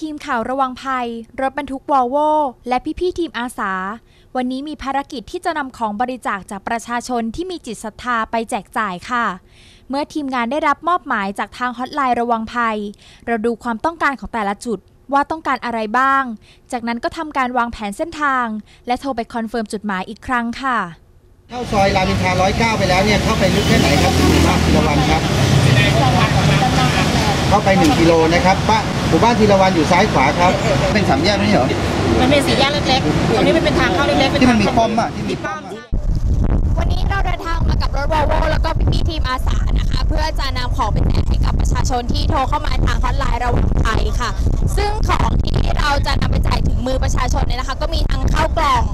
ทีมข่าวระวังภัย รถบรรทุกวอลโวและพี่ๆทีมอาสา วันนี้มีภารกิจที่จะนำของบริจาคจากประชาชนที่มีจิตศรัทธาไปแจกจ่ายค่ะ เมื่อทีมงานได้รับมอบหมายจากทางฮอตไลน์ระวังภัย เราดูความต้องการของแต่ละจุดว่าต้องการอะไรบ้าง จากนั้นก็ทำการวางแผนเส้นทาง และโทรไปคอนเฟิร์มจุดหมายอีกครั้งค่ะ เข้าซอยรามอินทรา109 ไปแล้วเนี่ยเข้าไปลึกแค่ไหนครับหมู่บ้านธีรวันครับ เข้าไป 1 กิโลนะครับบ้าน หมู่บ้านธีรวันอยู่ซ้ายขวาครับ เป็นสามแยกไม่ใช่เหรอ มันเป็นสี่แยกเล็กๆ ตรงนี้มันเป็นทางเข้าเล็กๆ เป็นที่มัทานงมีเข้าป้อมอะที่มีป้อมอะวันนี้เราเดินทางมากับรถวอลโวแล้วก็พี่ๆทีมอาสานะคะ เพื่อจะนำของไปแจกให้กับประชาชนที่โทรเข้ามาทางฮอตไลน์ระวังภัยค่ะ ซึ่งของที่เราจะนำไปแจกถึงมือประชาชนเนี่ยนะคะ ก็มีทั้งข้าวกล่อง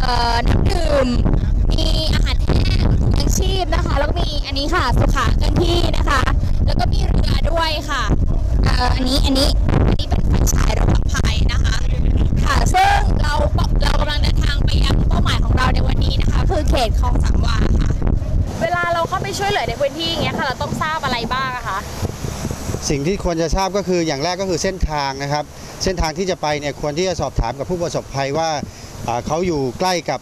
เอ่อน้ำดื่ม มีอาหารแห้งถุงยังชีพนะคะ แล้วก็มีอันนี้ค่ะสุขาเกินที่นะคะ แล้วก็มีเรือด้วยค่ะเอ่ออันนี้อันนี้ อันนี้เป็นไฟฉายระวังภัยนะคะ ค่ะ ซึ่งเราเรากำลังเดินทางไปยังเป้าหมายของเราในวันนี้นะคะ คือเขตคลองสามวาค่ะ เวลาเราเข้าไปช่วยเหลือในพื้นที่อย่างเงี้ยค่ะ เราต้องทราบอะไรบ้างอะคะ สิ่งที่ควรจะทราบก็คืออย่างแรกก็คือเส้นทางนะครับ เส้นทางที่จะไปเนี่ยควรที่จะสอบถามกับผู้ประสบภัยว่าอ่าเขาอยู่ใกล้กับ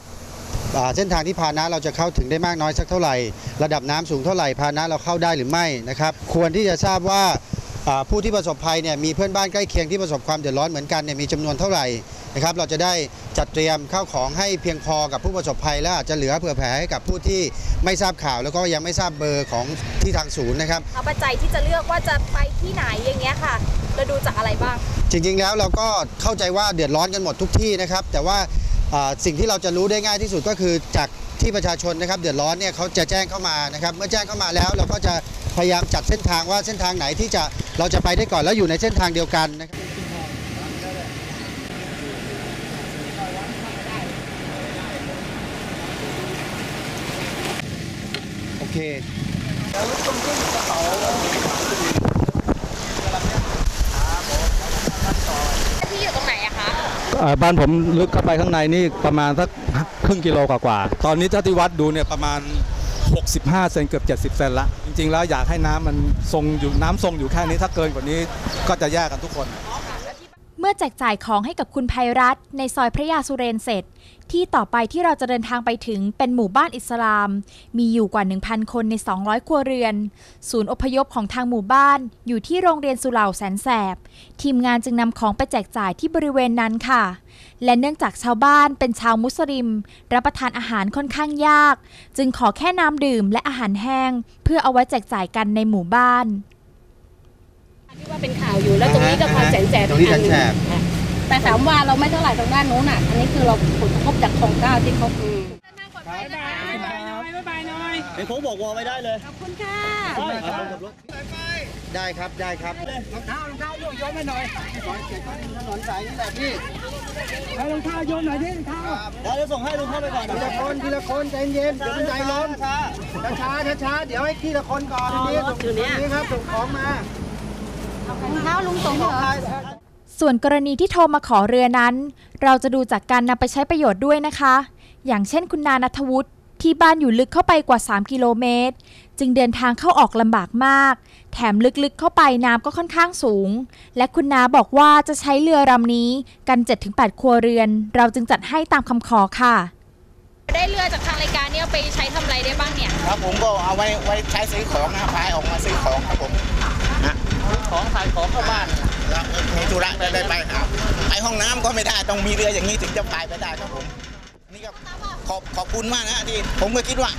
อ่าเส้นทางที่พาหนะเราจะเข้าถึงได้มากน้อยสักเท่าไหร่ ระดับน้ำสูงเท่าไหร่พาหนะเราเข้าได้หรือไม่นะครับ ควรที่จะทราบว่า ผู้ที่ประสบภัยเนี่ยมีเพื่อนบ้านใกล้เคียงที่ประสบความเดือดร้อนเหมือนกันเนี่ยมีจำนวนเท่าไหร่นะครับเราจะได้จัดเตรียมข้าวของให้เพียงพอกับผู้ประสบภัย และอาจจะเหลือเผื่อแผ่ให้กับผู้ที่ไม่ทราบข่าว แล้วก็ยังไม่ทราบเบอร์ของที่ทางศูนย์นะครับเอาปัจจัยที่จะเลือกว่าจะไปที่ไหนอย่างเงี้ยค่ะเราดูจากอะไรบ้าง จริงๆแล้วเราก็เข้าใจว่าเดือดร้อนกันหมดทุกที่นะครับ แต่ว่าอ่าสิ่งที่เราจะรู้ได้ง่ายที่สุดก็คือจากที่ประชาชนนะครับเดือดร้อนเนี่ยเขาจะแจ้งเข้ามานะครับ เมื่อแจ้งเข้ามาแล้วเราก็จะ พยายามจัดเส้นทางว่าเส้นทางไหนที่จะเราจะไปได้ก่อนแล้วอยู่ในเส้นทางเดียวกันนะครับโอเคที่อยู่ตรงไหนอะคะเอ่อบ้านผมลึกเข้าไปข้างในนี่ประมาณสักครึ่งกิโลกว่าๆ ตอนนี้ถ้าที่วัดดูเนี่ยประมาณ 65 เซนเกือบ 70 เซนละ จริงๆ แล้วอยากให้น้ำมันทรงอยู่น้ำทรงอยู่แค่นี้ถ้าเกินกว่านี้ก็จะแยกกันทุกคน มื่อแจกจ่ายของให้กับคุณภัยรัตในซอยพระยาสุเรนเสร็จ ที่ต่อไปที่เราจะเดินทางไปถึงเป็นหมู่บ้านอิสลาม มีอยู่กว่า 1,000 คนใน 200 ครัวเรือน ศูนย์อพยพของทางหมู่บ้าน อยู่ที่โรงเรียนสุเหร่าแสนแสบ ทีมงานจึงนำของไปแจกจ่ายที่บริเวณนั้นค่ะ และเนื่องจากชาวบ้านเป็นชาวมุสลิม รับประทานอาหารค่อนข้างยาก จึงขอแค่น้ำดื่มและอาหารแห้ง เพื่อเอาไว้แจกจ่ายกันในหมู่บ้าน ที่ว่าเป็นข่าวอยู่แล้วตรงนี้ก็คลองแสนแสบตรงนี้อีกอัแสบค่ะแต่ถามว่าเราไม่เท่าไหร่ตรงด้านนู้นน่ะ อันนี้คือเราผลกระทบจากคลองเก้าที่เขาอืมเป็นผมบอกวอไม่ได้เลยขอบคุณค่ะได้ครับได้ครับรองเท้ารองเท้าโยนให้หน่อยถนนสายนี้แหละพี่ให้รองเท้าโยนหน่อยดิรองเท้าเดี๋ยวจะส่งให้ลุงเข้าไปก่อนทีละคนทีละคนใจเย็นเดี๋ยวมันใจร้อนช้าช้าช้าช้าเดี๋ยวให้ทีละคนก่อนนี่ส่งนี่ครับส่งของมา เท้าลุงตรงเหรอส่วนกรณีที่โทรมาขอเรือนั้น เราจะดูจากการนำไปใช้ประโยชน์ด้วยนะคะ อย่างเช่นคุณนานัทวุฒิที่บ้านอยู่ลึกเข้าไปกว่า 3 กิโลเมตร จึงเดินทางเข้าออกลำบากมาก แถมลึกๆเข้าไปน้ำก็ค่อนข้างสูง และคุณนาบอกว่าจะใช้เรือลำนี้กัน 7-8 ครัวเรือน เราจึงจัดให้ตามคำขอค่ะ ได้เรือจากทางรายการนี้ไปใช้ทำอะไรได้บ้างเนี่ย ครับผมก็เอาไว้ไว้ใช้ซื้อของนะครับพายออกมาซื้อของครับผมนะ ของขายของเข้าบ้านแล้วมีธุระได้ไปหาไปห้องน้ำก็ไม่ได้ต้องมีเรืออย่างนี้ถึงจะพายไปได้ครับผมนี่ก็ขอบขอบคุณมากนะที่ผมก็คิดว่า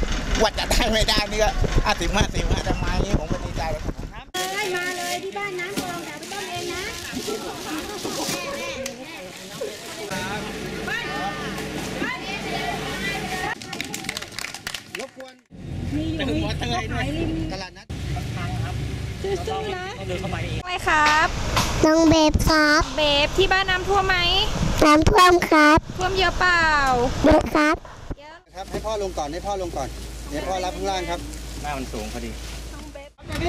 ว่าจะได้ไม่ได้นี่ก็อาสิบห้าสิบห้าจะมาอย่างนี้ผมก็ดีใจเลยครับมาเลยที่บ้านน้ำคลองแต่ไม่ต้องเองนะรบกวนแต่ผม ว่าเตยด้วยตลาดนัดอะไรครับ น้องเบบครับเบฟที่บ้านน้ำท่วมไหมน้ำท่วมครับท่วมเยอะเปล่าเบบครับครับให้พ่อลงก่อนให้พ่อลงก่อนเดี๋ยวพ่อรับข้างล่างครับหน้ามันสูงพอดีเบ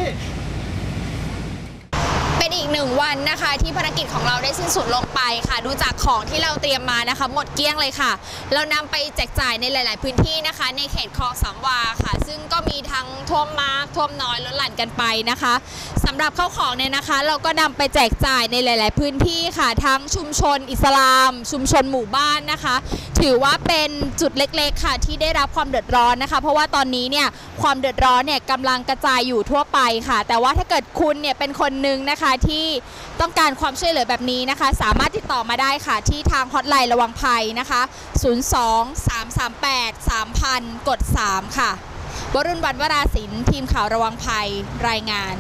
เป็นอีกหนึ่งวันนะคะ ที่ภารกิจของเราได้สิ้นสุดลงไปค่ะ ดูจากของที่เราเตรียมมานะคะ หมดเกลี้ยงเลยค่ะ เรานำไปแจกจ่ายในหลาย ๆ พื้นที่นะคะ ในเขตคลองสามวาค่ะ ซึ่งก็มีทั้งท่วมมากท่วมน้อยลดหลั่นกันไปนะคะสำหรับข้าวของเนี่ยนะคะ เราก็นำไปแจกจ่ายในหลาย ๆ พื้นที่ค่ะ ทั้งชุมชน อิสลาม ชุมชนหมู่บ้านนะคะ ถือว่าเป็นจุดเล็ก ๆ ค่ะ ที่ได้รับความเดือดร้อนนะคะ เพราะว่าตอนนี้เนี่ยความเดือดร้อนเนี่ยกำลังกระจายอยู่ทั่วไปค่ะ แต่ว่าถ้าเกิดคุณเนี่ยเป็นคนหนึ่งนะคะที่ต้องการความช่วยเหลือแบบนี้นะคะ สามารถติดต่อมาได้ค่ะที่ทางฮอตไลน์ระวังภัยนะคะ 02 338 3000 กด 3 ค่ะวรุณวันวราศิลป์ทีมข่าวระวังภัยรายงาน